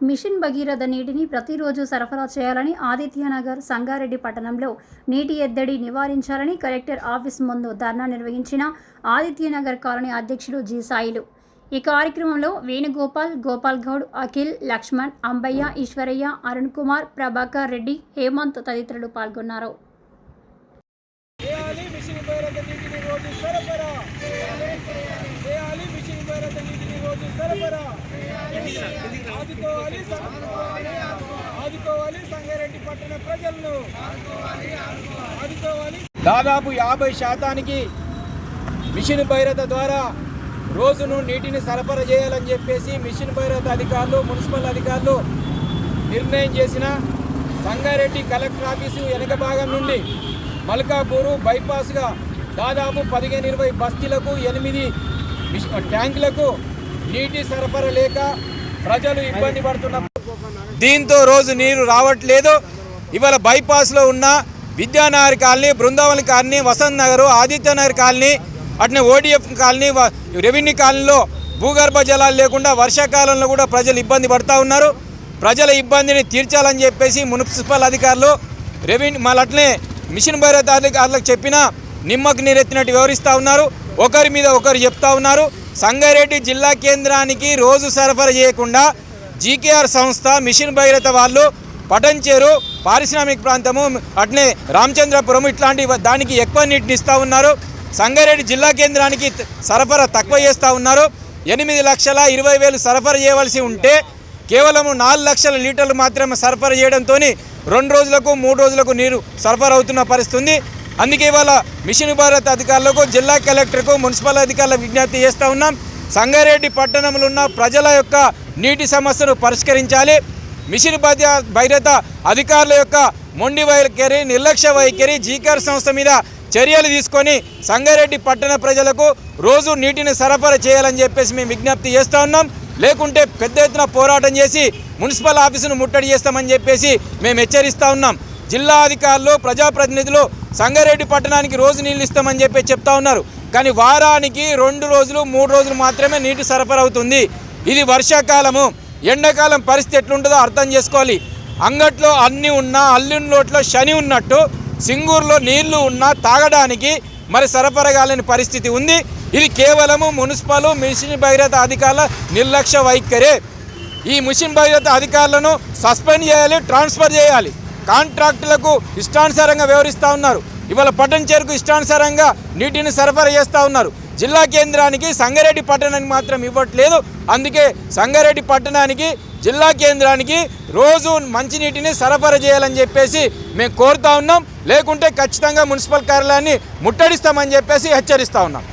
Machine Bhagiratha నీటిని ప్రతిరోజు సరఫరా చేయాలని ఆదిత్యనగర్ సంగారెడ్డి పట్టణంలో నీటి ఎద్దడి నివారించాలని కలెక్టర్ ఆఫీస్ ముందు ధర్నా నిర్వహించిన ఆదిత్యనగర్ కాలనీ అధ్యక్షులు జి సాయిలు ఈ కార్యక్రమంలో వేణుగోపాల్ గోపాల్ గౌడ్ అఖిల్ లక్ష్మణ్ అంబయ్య ఈశ్వరయ్య అరుణ్ కుమార్ ప్రభాకర్ రెడ్డి హేమంత్ తదితరులు పాల్గొన్నారు చేయాలి మిషన్ భైరత నీటిని రోజు సరఫరా చేయాలి మిషన్ భైరత నీటిని రోజు సరఫరా ఆదుకోవాలి ఆదుకోవాలి సంగారెడ్డి పట్టణ ప్రజలను. ఆదుకోవాలి దాదాపు యాభై శాతానికి మిషన్ భైరత ద్వారా రోజును నీటిని సరఫరా చేయాలని చెప్పేసి మిషన్ భైరత అధికారులు మున్సిపల్ అధికారులు నిర్ణయం చేసిన సంగారెడ్డి కలెక్టర్ ఆఫీసు వెనక భాగం నుండి మల్కాపూరు బైపాస్గా దాదాపు పదిహేను ఇరవై బస్తీలకు ఎనిమిది ట్యాంకులకు నీటి సరఫరా లేక ప్రజలు ఇబ్బంది పడుతున్నారు దీంతో రోజు నీరు రావట్లేదు. ఇవాళ బైపాస్లో ఉన్న Vidyanagar colony Brindavan colony Vasant Nagar Adityanagar colony అట్నే ఓడిఎఫ్ కాలనీ రెవెన్యూ కాలనీలో భూగర్భ జలాలు లేకుండా వర్షాకాలంలో కూడా ప్రజలు ఇబ్బంది పడుతూ ఉన్నారు. ప్రజల ఇబ్బందిని తీర్చాలని చెప్పేసి మున్సిపల్ అధికారులు రెవెన్యూ మళ్ళీ అట్లనే మిషన్ భైరత్ అధికారులకు చెప్పినా నిమ్మకు నీరెత్తినట్టు వివరిస్తూ ఉన్నారు. ఒకరి మీద ఒకరు చెప్తా ఉన్నారు. సంగారెడ్డి జిల్లా కేంద్రానికి రోజు సరఫరా చేయకుండా జీకేఆర్ సంస్థ మిషన్ భైరత వాళ్ళు పటంచేరు పారిశ్రామిక ప్రాంతము అట్నే రామచంద్రపురం ఇట్లాంటి దానికి ఎక్కువ నీటిని ఇస్తూ ఉన్నారు. సంగారెడ్డి జిల్లా కేంద్రానికి సరఫరా తక్కువ చేస్తూ ఉన్నారు. ఎనిమిది లక్షల ఇరవై వేలు సరఫరా చేయవలసి ఉంటే కేవలం నాలుగు లక్షల లీటర్లు మాత్రమే సరఫరా చేయడంతో రెండు రోజులకు మూడు రోజులకు నీరు సరఫరా అవుతున్న పరిస్థితి అందుకే ఇవాళ మిషన్ భారత్ అధికారులకు జిల్లా కలెక్టర్కు మున్సిపల్ అధికారులకు విజ్ఞప్తి చేస్తూ ఉన్నాం. సంగారెడ్డి పట్టణంలో ఉన్న ప్రజల యొక్క నీటి సమస్యను పరిష్కరించాలి. మిషన్ భద్ర- భైరత అధికారుల యొక్క మొండి వైఖరి నిర్లక్ష్య వైఖరి జీకార్ సంస్థ మీద చర్యలు తీసుకొని సంగారెడ్డి పట్టణ ప్రజలకు రోజు నీటిని సరఫరా చేయాలని చెప్పేసి మేము విజ్ఞప్తి చేస్తూ ఉన్నాం. లేకుంటే పెద్ద ఎత్తున పోరాటం చేసి మున్సిపల్ ఆఫీసును ముట్టడి చేస్తామని చెప్పేసి మేము హెచ్చరిస్తూ ఉన్నాం. జిల్లా అధికారులు ప్రజాప్రతినిధులు సంగారెడ్డి పట్టణానికి రోజు నీళ్ళు ఇస్తామని చెప్పి చెప్తా ఉన్నారు. కానీ వారానికి రెండు రోజులు మూడు రోజులు మాత్రమే నీటి సరఫరా అవుతుంది. ఇది వర్షాకాలము. ఎండాకాలం పరిస్థితి ఎట్లుంటుందో అర్థం చేసుకోవాలి. అంగట్లో అన్నీ ఉన్నా అల్లిన లోట్లో శని ఉన్నట్టు సింగూరులో నీళ్ళు ఉన్నా తాగడానికి మరి సరఫరా కాలేని పరిస్థితి ఉంది. ఇది కేవలము మున్సిపల్ మిషన్ భగీరథ అధికారుల నిర్లక్ష్య వైఖరే. ఈ మిషన్ భగీరథ అధికారులను సస్పెండ్ చేయాలి ట్రాన్స్ఫర్ చేయాలి. కాంట్రాక్టులకు ఇష్టానుసారంగా వ్యవహరిస్తూ ఉన్నారు. ఇవాళ పట్టణ చేరుకు ఇష్టానుసారంగా నీటిని సరఫరా చేస్తూ ఉన్నారు. జిల్లా కేంద్రానికి సంగారెడ్డి పట్టణానికి మాత్రం ఇవ్వట్లేదు. అందుకే సంగారెడ్డి పట్టణానికి జిల్లా కేంద్రానికి రోజు మంచినీటిని సరఫరా చేయాలని చెప్పేసి మేము కోరుతా ఉన్నాం. లేకుంటే ఖచ్చితంగా మున్సిపల్ కార్యాలయాన్ని ముట్టడిస్తామని చెప్పేసి హెచ్చరిస్తూ ఉన్నాం.